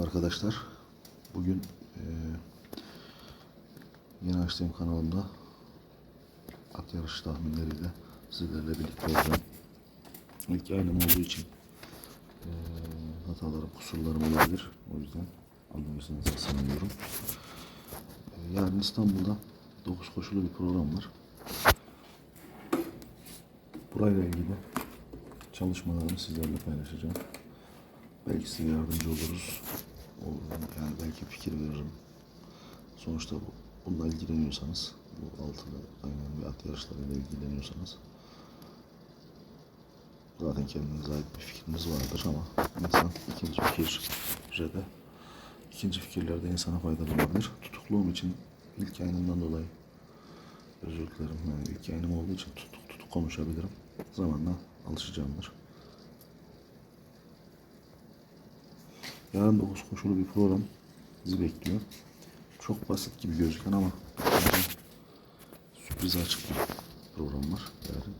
Arkadaşlar. Bugün eee yeni açtığım kanalımda at yarışı tahminleriyle sizlerle birlikte olacağım. İlk yayınım olduğu için eee hatalarım, kusurlarım olabilir. O yüzden anlamışsınız sanıyorum. Eee, yarın İstanbul'da 9 koşulu bir program var. Burayla ilgili çalışmalarımı sizlerle paylaşacağım. Belki size yardımcı oluruz. Olurum. Yani belki fikir veririm. Sonuçta bu, bununla ilgileniyorsanız, bu altılı aynen ve at yarışlarıyla ilgileniyorsanız zaten kendinize ait bir fikriniz vardır ama insan ikinci fikirde ikinci fikirlerde insana faydalı olabilir. Tutukluğum için ilk yayınımdan dolayı özür dilerim. Yani ilk yayınım olduğu için tutuk tutuk konuşabilirim. Zamanla alışacağımdır. Yarın 9 koşulu bir program bizi bekliyor. Çok basit gibi gözüken ama bence sürprize açık bir program var yarın.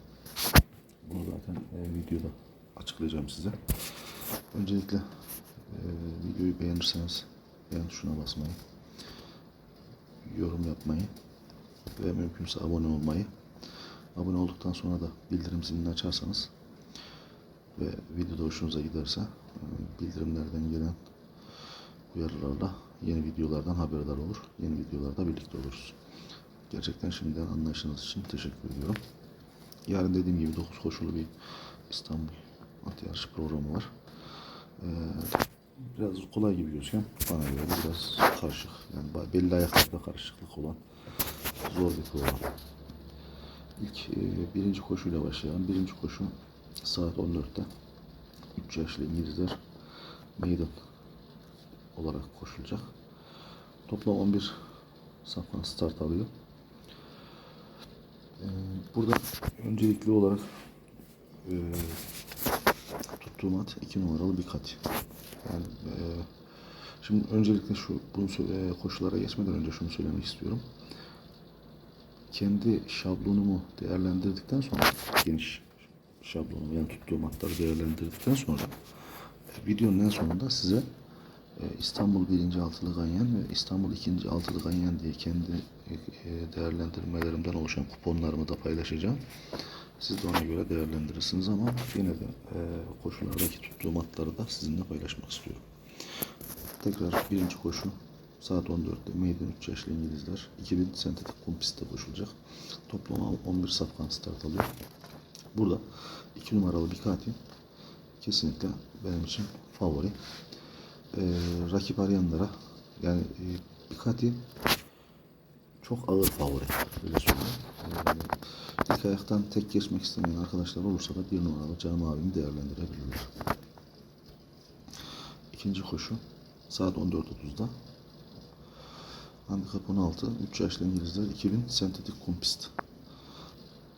Bunu zaten e, videoda açıklayacağım size. Öncelikle e, videoyu beğenirseniz beğen tuşuna basmayı, yorum yapmayı ve mümkünse abone olmayı. Abone olduktan sonra da bildirim zilini açarsanız ve videoda hoşunuza giderse e, bildirimlerden gelen uyarılarla yeni videolardan haberdar olur. Yeni videolarda birlikte oluruz. Gerçekten şimdiden anlayışınız için teşekkür ediyorum. Yarın dediğim gibi 9 koşulu bir İstanbul at yarışı programı var. Ee, biraz kolay gibi gözüken bana göre biraz karışık. Yani belli ayaklarda karışıklık olan zor bir program. İlk e, birinci koşuyla başlayalım. Birinci koşu saat 14'te 3 yaşlı İngilizler meydan olarak koşulacak. Toplam 11 safkan start alıyor. Ee, burada öncelikli olarak e, tuttuğum at 2 numaralı bir kat. Yani e, şimdi öncelikle şu bunu e, koşulara geçmeden önce şunu söylemek istiyorum kendi şablonumu değerlendirdikten sonra geniş şablonumu yani tuttuğum hatları değerlendirdikten sonra e, videonun en sonunda size e, İstanbul 1. Altılı Ganyan ve İstanbul 2. Altılı Ganyan diye kendi e, değerlendirmelerimden oluşan kuponlarımı da paylaşacağım. Siz de ona göre değerlendirirsiniz ama yine de koşulardaki tuttuğum hatları da sizinle paylaşmak istiyorum. Tekrar birinci koşu saat 14'te Meydan 3 yaşlı İngilizler 2000 sentetik kum pistte koşulacak. Toplam 11 safkan start alıyor. Burada 2 numaralı Bikati kesinlikle benim için favori. Ee, rakip arayanlara yani e, Bikati çok ağır favori. Öyle söyleyeyim. Ee, ilk ayaktan tek geçmek istemeyen arkadaşlar olursa da bir numaralı Canım abimi değerlendirebilirler. İkinci koşu saat 14.30'da Handikap 16, 3 yaşlı İngilizler 2000 sentetik kum pist.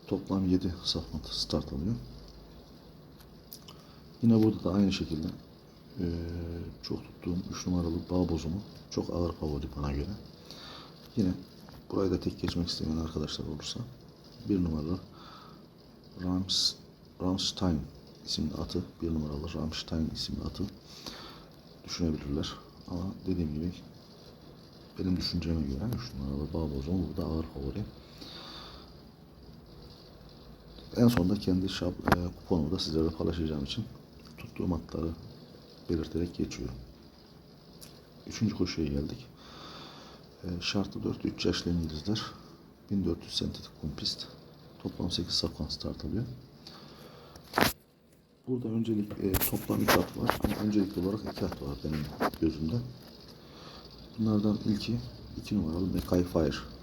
Toplam 7 safmat start alıyor. Yine burada da aynı şekilde eee, çok tuttuğum 3 numaralı bağ bozumu çok ağır favori bana göre. Yine burayı da tek geçmek isteyen arkadaşlar olursa bir numaralı Rams, Ramstein isimli atı, bir numaralı Ramstein isimli atı düşünebilirler. Ama dediğim gibi benim düşünceme göre 3 numaralı Bağbozon burada ağır favori. En sonunda kendi şab, e, kuponumu da sizlerle paylaşacağım için tuttuğum atları belirterek geçiyorum. Üçüncü koşuya geldik. E, şartlı 4 3 yaşlı İngilizler 1400 sentetik kum pist. Toplam 8 safkan start alıyor. Burada öncelik e, toplam 3 at var ama öncelikli olarak 2 at var benim gözümde. Bunlardan ilki 2 numaralı Mekai Fire.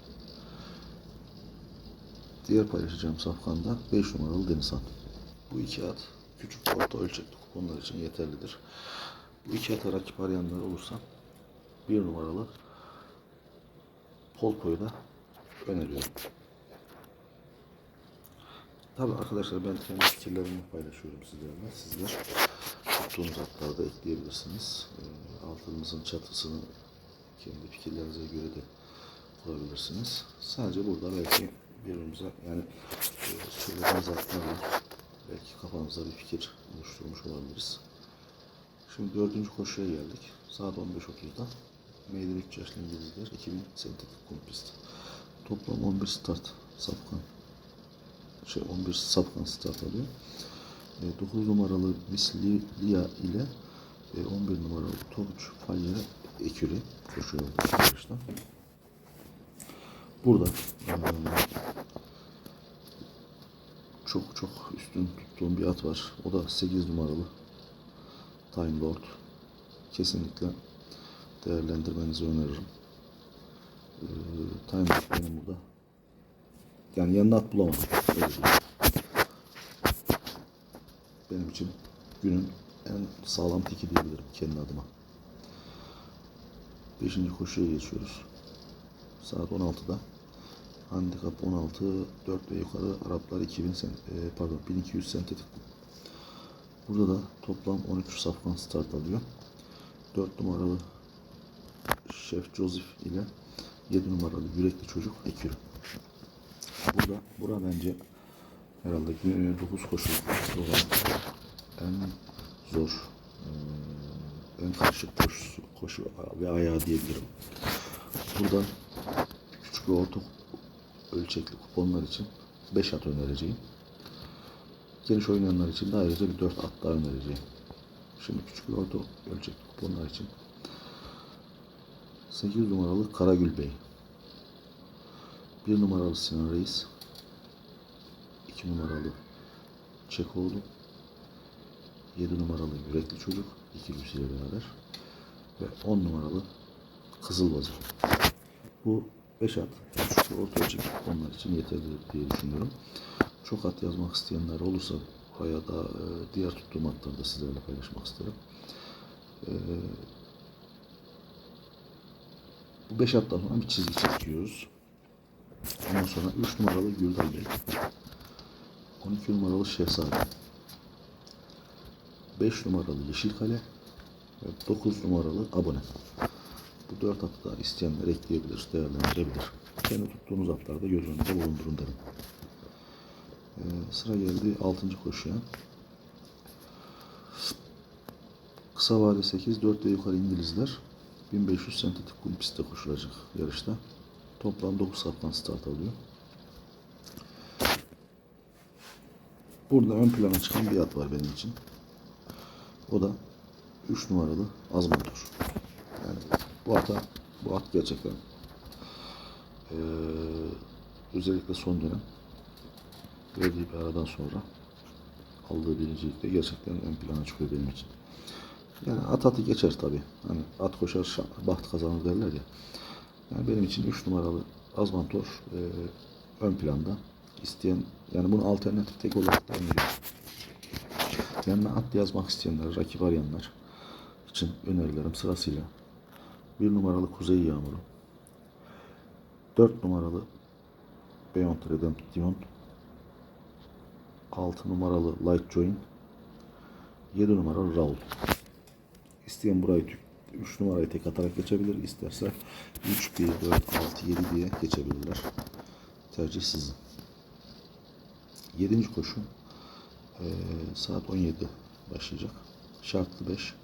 Diğer paylaşacağım safkanda 5 numaralı Denizhan. Bu iki at küçük orta ölçekli kuponlar için yeterlidir. Bu iki ata rakip arayanlar olursa 1 numaralı Polko'yu da öneriyorum. Tabii arkadaşlar ben kendi fikirlerimi paylaşıyorum sizlerle. Sizler tuttuğunuz atları da ekleyebilirsiniz. Ee, Altınızın çatısını kendi fikirlerinize göre de kurabilirsiniz. Sadece burada belki birbirimize yani e, söylediğiniz atlarla belki kafanızda bir fikir oluşturmuş olabiliriz. Şimdi dördüncü koşuya geldik. Saat 15.30'da. Meydan 3 yaşlı İngilizler 2000 sentetik kum. Toplam 11 start sapkan. Şey 11 sapkan start alıyor. 9 numaralı Vislilia ile e, 11 numaralı Torç Falya Ekürü koşuyor yarışta. Burada çok çok üstün tuttuğum bir at var. O da 8 numaralı Time Lord. Kesinlikle değerlendirmenizi öneririm. Ee, Time Lord benim burada. Yani yanına at bulamadım. Benim için günün en sağlam teki diyebilirim kendi adıma. Beşinci koşuya geçiyoruz. Saat 16'da. Handikap 16, 4 ve yukarı Araplar 2000 sen, e, pardon 1200 sentetik. Burada da toplam 13 safkan start alıyor. 4 numaralı Şef Joseph ile 7 numaralı Yürekli Çocuk Ekürü. Burada, bura bence herhalde 9 koşu olan en zor, e, en karışık koşu, koşu ve ayağı diyebilirim. Burada küçük ve orta ölçekli kuponlar için 5 at önereceğim. Geniş oynayanlar için de ayrıca bir 4 at daha önereceğim. Şimdi küçük ve orta ölçekli kuponlar için 8 numaralı Karagül Bey 1 numaralı Sinan Reis 2 numaralı Çekoğlu 7 numaralı Yürekli Çocuk ikilisiyle beraber ve 10 numaralı Kızılbazı. Bu 5 at ve orta ölçekli kuponlar için yeterlidir diye düşünüyorum. Çok at yazmak isteyenler olursa buraya da e, diğer tuttuğum atları da sizlerle paylaşmak isterim. E, bu 5 attan sonra bir çizgi çekiyoruz. Ondan sonra 3 numaralı Güldal Bey. 12 numaralı Şehzade. 5 numaralı Yeşilkale ve 9 numaralı Abone. Bu 4 atı da isteyenler ekleyebilir, değerlendirebilir. Kendi tuttuğunuz atlarda göz önünde bulundurun derim. Ee, sıra geldi 6. koşuya. Kısa vade 8, 4 ve yukarı İngilizler 1500 sentetik kum pistte koşulacak yarışta. Toplam 9 saftan start alıyor. Burada ön plana çıkan bir at var benim için. O da 3 numaralı Azmantur. Yani bu ata, bu at gerçekten eee, özellikle son dönem verdiği bir aradan sonra aldığı birincilikte gerçekten ön plana çıkıyor benim için. Yani at atı geçer tabi. Hani at koşar şa- baht kazanır derler ya. Yani benim için 3 numaralı Azmantor e, ön planda isteyen yani bunu alternatif tek olarak da öneriyorum. Yanına at yazmak isteyenler, rakip arayanlar için önerilerim sırasıyla 1 numaralı Kuzey Yağmuru 4 numaralı Beyond Redemption 6 numaralı Light Join 7 numaralı Raul İsteyen burayı 3 numarayı tek atarak geçebilir. İsterse 3, 1, 4, 6, 7 diye geçebilirler. Tercih sizin. 7. koşu eee, saat 17 başlayacak. Şartlı 5,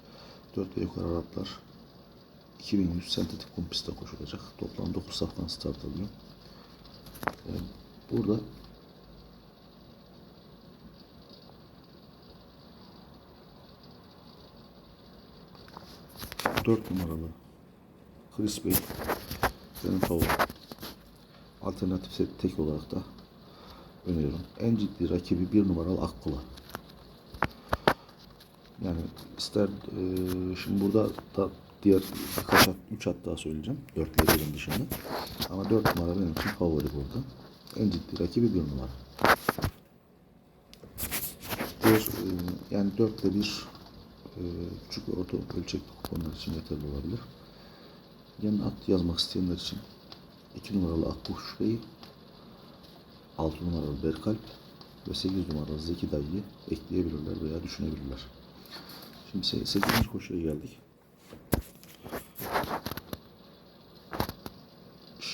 4 ve yukarı Araplar 2100 sentetik kum pistte koşulacak. Toplam 9 saftan start alıyor. Eee, burada 4 numaralı Chris Bey benim favorim. Alternatif set tek olarak da öneriyorum. En ciddi rakibi bir numaralı Akkula. Yani ister e, şimdi burada da diğer birkaç at, 3 at daha söyleyeceğim. Dörtlerin dışında. Ama 4 numara benim için favori burada. En ciddi rakibi bir numara. Diğer, e, yani 4 ile 1 e, küçük ve orta ölçekli kuponlar için yeterli olabilir. Yanına at yazmak isteyenler için 2 numaralı Akkuş Bey, 6 numaralı Berkalp ve 8 numaralı Zeki Dayı'yı ekleyebilirler veya düşünebilirler. Şimdi 8. koşuya geldik.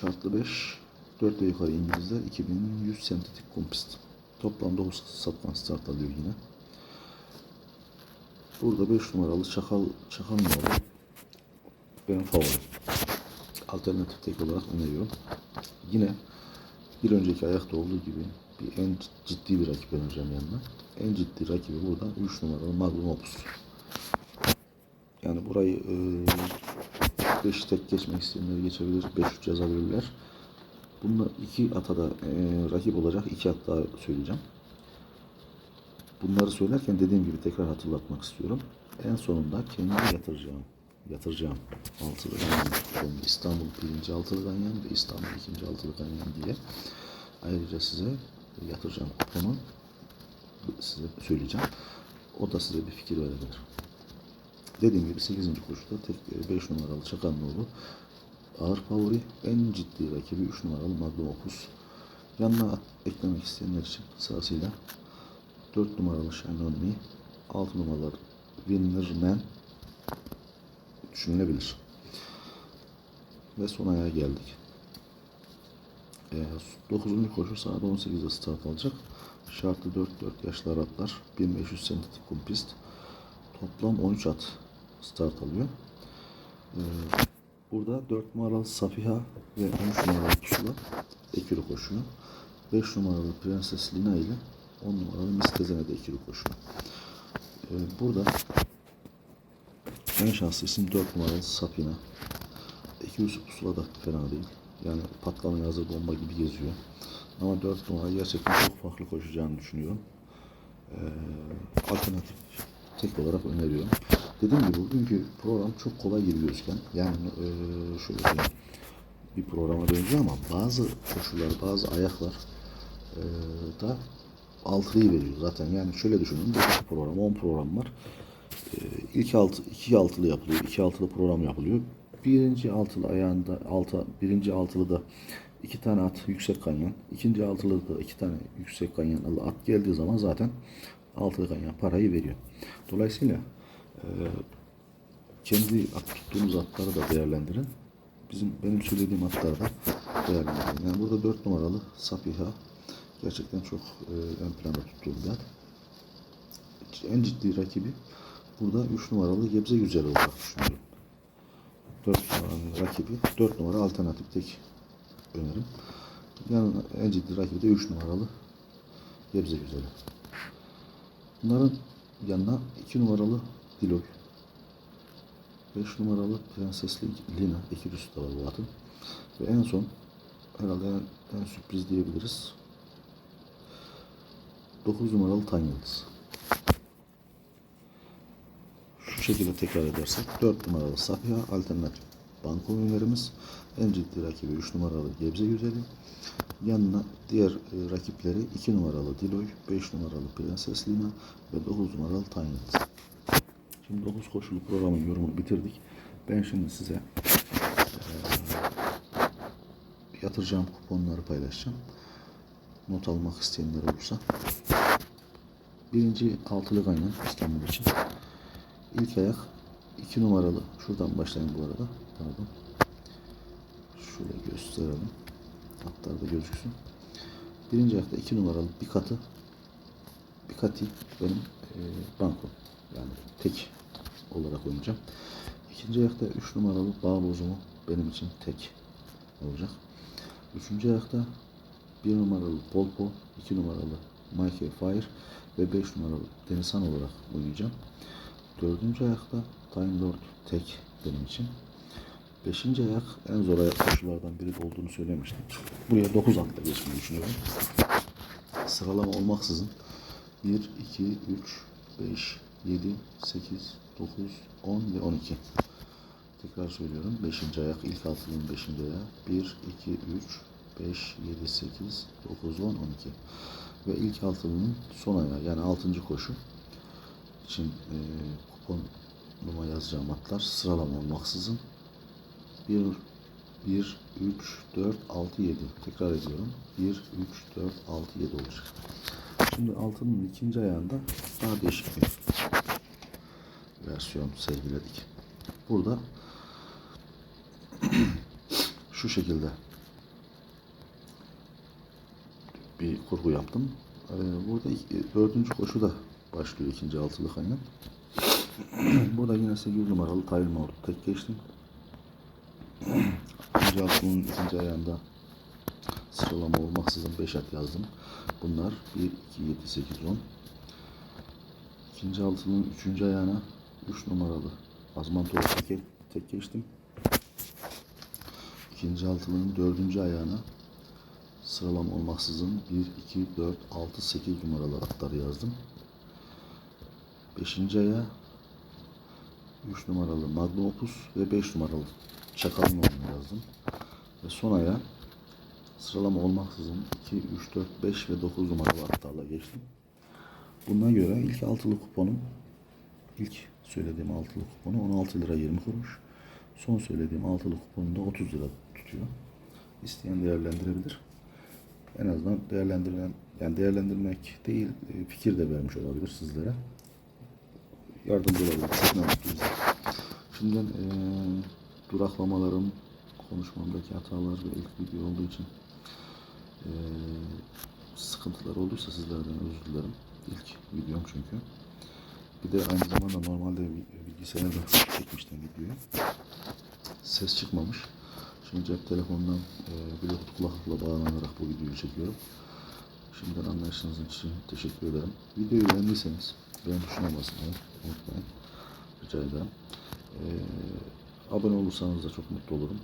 Şartlı 5, 4 ve yukarı İngilizler 2100 sentetik kum pist. Toplam 9 sattan start alıyor yine. Burada 5 numaralı Çakal Çakal numaralı benim favorim. Alternatif tek olarak öneriyorum. Yine bir önceki ayakta olduğu gibi bir en ciddi bir rakip önereceğim yanına. En ciddi rakibi burada 3 numaralı Magnum Opus. Yani burayı 5 tek geçmek isteyenler geçebilir. 5-3 yazabilirler. Bunlar iki ata da e, rakip olacak iki at daha söyleyeceğim. Bunları söylerken dediğim gibi tekrar hatırlatmak istiyorum. En sonunda kendi yatıracağım, yatıracağım altılı ganyan, İstanbul birinci altılı ganyan ve İstanbul ikinci altılı ganyan diye ayrıca size yatıracağım kuponu size söyleyeceğim. O da size bir fikir verebilir. Dediğim gibi 8. koşuda tek 5 numaralı Çakanoğlu ağır favori. En ciddi rakibi 3 numaralı Magnum Opus. Yanına eklemek isteyenler için sırasıyla 4 numaralı Shine On Me, 6 numaralı Winner Man düşünülebilir. Ve son ayağa geldik. 9. koşu saat 18'de start alacak. Şartlı 4-4 yaşlı Araplar 1500 sentetik kum pist. Toplam 13 at start alıyor. Ee, burada 4 numaralı Safiha ve 13 numaralı Pusula ekürü koşuyor. 5 numaralı Prenses Lina ile 10 numaralı Miss Tezene de ekürü koşuyor. Ee, burada en şanslı isim 4 numaralı Sapina. Ekürüsü Pusula da fena değil. Yani patlamaya hazır bomba gibi geziyor. Ama 4 numara gerçekten çok farklı koşacağını düşünüyorum. Ee, alternatif tek olarak öneriyorum. Dediğim gibi bugünkü program çok kolay gibi gözüken yani e, şöyle söyleyeyim bir programa benziyor ama bazı koşullar, bazı ayaklar e, da altıyı veriyor zaten. Yani şöyle düşünün, bir program, 10 program var. E, ilk altı, iki altılı yapılıyor, iki altılı program yapılıyor. Birinci altılı ayağında, alta, birinci altılı da iki tane at yüksek kanyan, ikinci altılı da iki tane yüksek kanyanlı at geldiği zaman zaten altılı kanyan parayı veriyor. Dolayısıyla kendi at tuttuğunuz atları da değerlendirin. Bizim benim söylediğim atları da değerlendirin. Yani burada 4 numaralı Safiha gerçekten çok e, ön planda tuttuğum bir at. En ciddi rakibi burada 3 numaralı Gebze Güzel olarak düşünüyorum. 4 numaranın rakibi 4 numara alternatif tek önerim. Yanına en ciddi rakibi de 3 numaralı Gebze Güzeli. Bunların yanına 2 numaralı Diloy 5 numaralı Prensesli Lina ikilisi de var bu atın. Ve en son herhalde en, en sürpriz diyebiliriz. 9 numaralı Tan. Şu şekilde tekrar edersek 4 numaralı Safiye alternatif banko önerimiz. En ciddi rakibi 3 numaralı Gebze Güzeli. Yanına diğer e, rakipleri 2 numaralı Diloy, 5 numaralı Prenses Lina ve 9 numaralı Tan. Şimdi 9 koşulu programın yorumunu bitirdik. Ben şimdi size yatıracağım kuponları paylaşacağım. Not almak isteyenler olursa. Birinci altılı ganyan İstanbul için. İlk ayak 2 numaralı. Şuradan başlayayım bu arada. Pardon. Şöyle gösterelim. Hatlar da gözüksün. Birinci ayakta 2 numaralı bir katı bir katı benim eee banko. Yani tek olarak oynayacağım. İkinci ayakta 3 numaralı bağ bozumu benim için tek olacak. Üçüncü ayakta 1 numaralı Polpo, 2 numaralı Michael Fire ve 5 numaralı Denizhan olarak oynayacağım. Dördüncü ayakta Time Lord tek benim için. Beşinci ayak en zor ayak koşulardan biri olduğunu söylemiştim. Buraya 9 atla geçmeyi düşünüyorum. Sıralama olmaksızın 1, 2, 3, 5, 7, 8, 9, 10 ve 12. Tekrar söylüyorum. 5. ayak ilk altının 5. ayağı. 1, 2, 3, 5, 7, 8, 9, 10, 12. Ve ilk altının son ayağı yani 6. koşu için e, kuponuma yazacağım atlar sıralama olmaksızın 1, 1, 3, 4, 6, 7. Tekrar ediyorum. 1, 3, 4, 6, 7 olacak. Şimdi altının ikinci ayağında daha değişik bir versiyon sergiledik. Burada şu şekilde bir kurgu yaptım. Ee, burada iki- dördüncü koşu da başlıyor ikinci altılı kaynak. Burada yine 8 numaralı Tayl Mavru tek geçtim. İkinci altının ikinci ayağında sıralama olmaksızın 5 at yazdım. Bunlar 1, 2, 7, 8, 10. İkinci altının üçüncü ayağına 3 numaralı Azmantoğlu tek, tek geçtim. İkinci altının dördüncü ayağına sıralama olmaksızın 1, 2, 4, 6, 8 numaralı atları yazdım. Beşinci ayağa 3 numaralı Magnum Opus ve 5 numaralı Çakalın oğlunu yazdım. Ve son aya sıralama olmaksızın 2, 3, 4, 5 ve 9 numaralı atlarla geçtim. Buna göre ilk altılı kuponum ilk söylediğim altılı kuponu 16 lira 20 kuruş. Son söylediğim altılı kuponu da 30 lira tutuyor. İsteyen değerlendirebilir. En azından değerlendirilen yani değerlendirmek değil e, fikir de vermiş olabilir sizlere. Yardımcı olabilir. Ne. Şimdi e, duraklamalarım, konuşmamdaki hatalar ve ilk video olduğu için e, sıkıntılar olduysa sizlerden özür dilerim. İlk videom çünkü. Bir de aynı zamanda normalde bi- bilgisayarda çekmiştim videoyu. Ses çıkmamış. Şimdi cep telefonundan e, Bluetooth kulaklıkla bağlanarak bu videoyu çekiyorum. Şimdiden anlayışınız için teşekkür ederim. Videoyu beğendiyseniz beğen tuşuna basmayı unutmayın. Rica ederim. E, abone olursanız da çok mutlu olurum.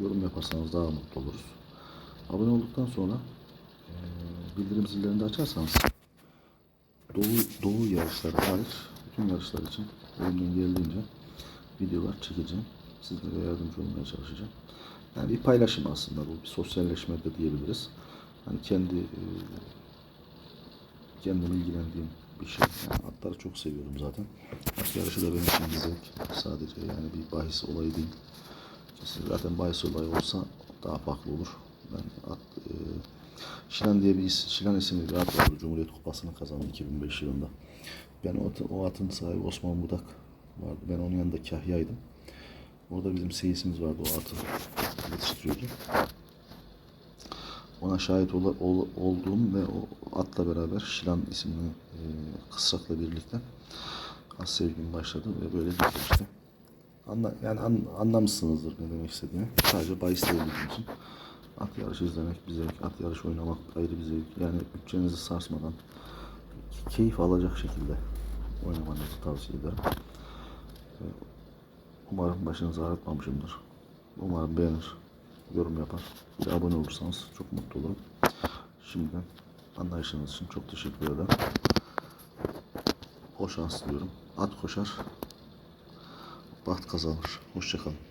Yorum yaparsanız daha mutlu oluruz. Abone olduktan sonra e, bildirim zillerini de açarsanız Doğu, Doğu yarışları hariç bütün yarışlar için elimden geldiğince videolar çekeceğim. Sizlere yardımcı olmaya çalışacağım. Yani bir paylaşım aslında bu. Bir sosyalleşme de diyebiliriz. Hani kendi e, kendim ilgilendiğim bir şey. Yani atları çok seviyorum zaten. At yarışı da benim için bir. Sadece yani bir bahis olayı değil. Kesin Zaten bahis olayı olsa daha farklı olur. Ben at, e, Şilan diye bir is, Şilan isimli bir at vardı. Cumhuriyet Kupası'nı kazandı 2005 yılında. Ben o, atı- o atın sahibi Osman Budak vardı. Ben onun yanında kahyaydım. Orada bizim seyisimiz vardı. O atı yetiştiriyordu. Ona şahit ol, ol- olduğum ve o atla beraber Şilan isimli e, kısrakla birlikte at sevgim başladı ve böyle gitti işte. Anla, yani an, anlamışsınızdır ne demek istediğimi. Sadece bahis değil bizim için. At yarışı izlemek bir zevk, at yarışı oynamak ayrı bir zevk. Yani bütçenizi sarsmadan keyif alacak şekilde oynamanızı tavsiye ederim. Ee, Umarım başınızı ağrıtmamışımdır. Umarım beğenir, yorum yapar. De abone olursanız çok mutlu olurum. Şimdiden anlayışınız için çok teşekkür ederim. Bol şans diliyorum. At koşar, baht kazanır. Hoşçakalın.